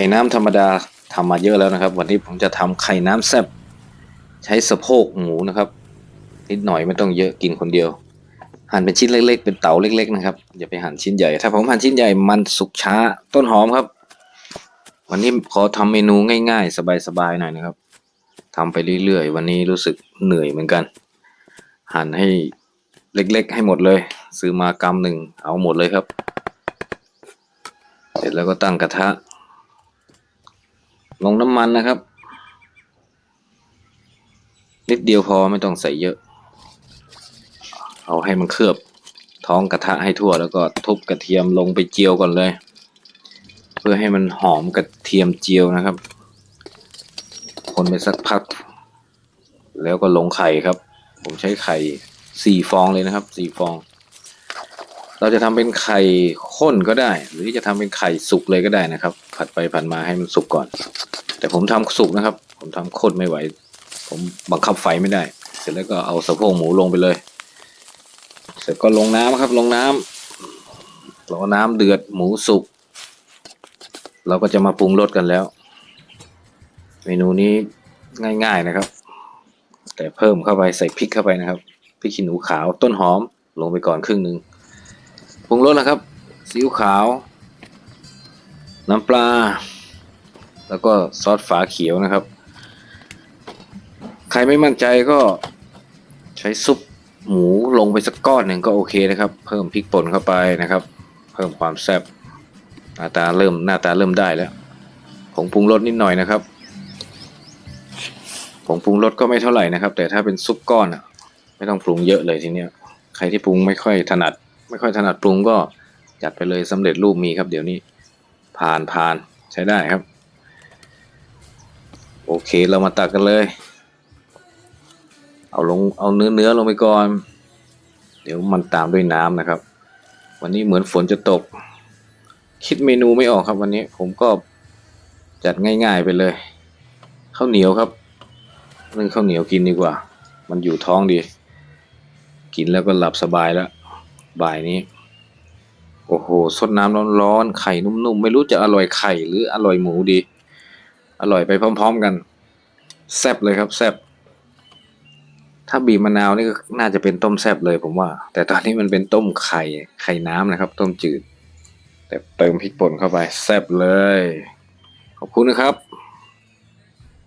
ข่น้ำธรรมดาทำมาเยอะแล้วนะครับ วันนี้ผมจะทำไข่น้ำแซ่บใช้สะโพกหมูนะครับนิดหน่อยไม่ต้องเยอะกินคนเดียว หั่นเป็นชิ้นเล็ก ๆ เป็นเต๋าเล็ก ๆ นะครับอย่าไปหั่นชิ้นใหญ่ถ้าผมหั่นชิ้นใหญ่มันสุกช้าต้นหอมครับ วันนี้ขอทำเมนูง่าย ๆ สบายๆหน่อยนะครับทำไปเรื่อยๆวันนี้รู้สึกเหนื่อยเหมือนกัน หั่นให้เล็ก ๆ ให้หมดเลย ซื้อมากำหนึ่งเอาหมดเลยครับ เสร็จแล้วก็ตั้งกระทะ ลงน้ำมันนะครับ นิดเดียวพอไม่ต้องใส่เยอะ เอาให้มันเคลือบท้องกระทะให้ทั่วแล้วก็ทุบกระเทียมลงไปเจียวก่อนเลย เพื่อให้มันหอมกระเทียมเจียวนะครับ คนไปสักพัก แล้วก็ลงไข่ครับ ผมใช้ไข่สี่ฟองเลยนะครับสี่ฟอง เราจะทำเป็นไข่ข้นก็ได้ หรือจะทำเป็นไข่สุกเลยก็ได้นะครับ ผัดไปผัดมาให้มันสุกก่อน แต่ผมทำสุกนะครับ ผมทำข้นไม่ไหว ผมบังคับไฟไม่ได้ เสร็จแล้วก็เอาสะโพกหมูลงไปเลย เสร็จก็ลงน้ำครับ ลงน้ำรอน้ำเดือดหมูสุกเราก็จะมาปรุงรสกันแล้ว เมนูนี้ง่ายๆนะครับ แต่เพิ่มเข้าไปใส่พริกเข้าไปนะครับพริกขี้หนูขาวต้นหอมลงไปก่อนครึ่งหนึ่ง ปรุงรสนะครับ ซีอิ๊วขาว น้ำปลา แล้วก็ซอสฝาเขียวนะครับ ใครไม่มั่นใจก็ใช้ซุปหมูลงไปสักก้อนหนึ่งก็โอเคนะครับ เพิ่มพริกป่นเข้าไปนะครับ เพิ่มความแซ่บหน้าตาเริ่มหน้าตาเริ่มได้แล้วผงปรุงรสนิดหน่อยนะครับผงปรุงรสก็ไม่เท่าไหร่นะครับ แต่ถ้าเป็นซุปก้อนอะ ไม่ต้องปรุงเยอะเลยทีเนี้ยใครที่ปรุงไม่ค่อยถนัด ไม่ค่อยถนัดปรุงก็จัดไปเลยสำเร็จรูปมีครับ เดี๋ยวนี้ผ่านผ่านใช้ได้ครับ โอเคเรามาตักกันเลย เอาลงเอาเนื้อเนื้อลงไปก่อน เดี๋ยวมันตามด้วยน้ำนะครับ วันนี้เหมือนฝนจะตก คิดเมนูไม่ออกครับวันนี้ผมก็จัดง่ายๆไปเลยข้าวเหนียวครับนึ่งข้าวเหนียวกินดีกว่า มันอยู่ท้องดี กินแล้วก็หลับสบายแล้ว บ่ายนี้ โอ้โหสดน้ำร้อนๆไข่นุ่มๆ ไม่รู้จะอร่อยไข่หรืออร่อยหมูดี อร่อยไปพร้อม ๆกัน แซ่บเลยครับแซ่บถ้าบีบมะนาวนี่ก็น่าจะเป็นต้มแซ่บเลยผมว่า แต่ตอนนี้มันเป็นต้มไข่ไข่น้ำนะครับ ต้มจืด แต่เติมพริกป่นเข้าไปแซ่บเลย ขอบคุณนะครับ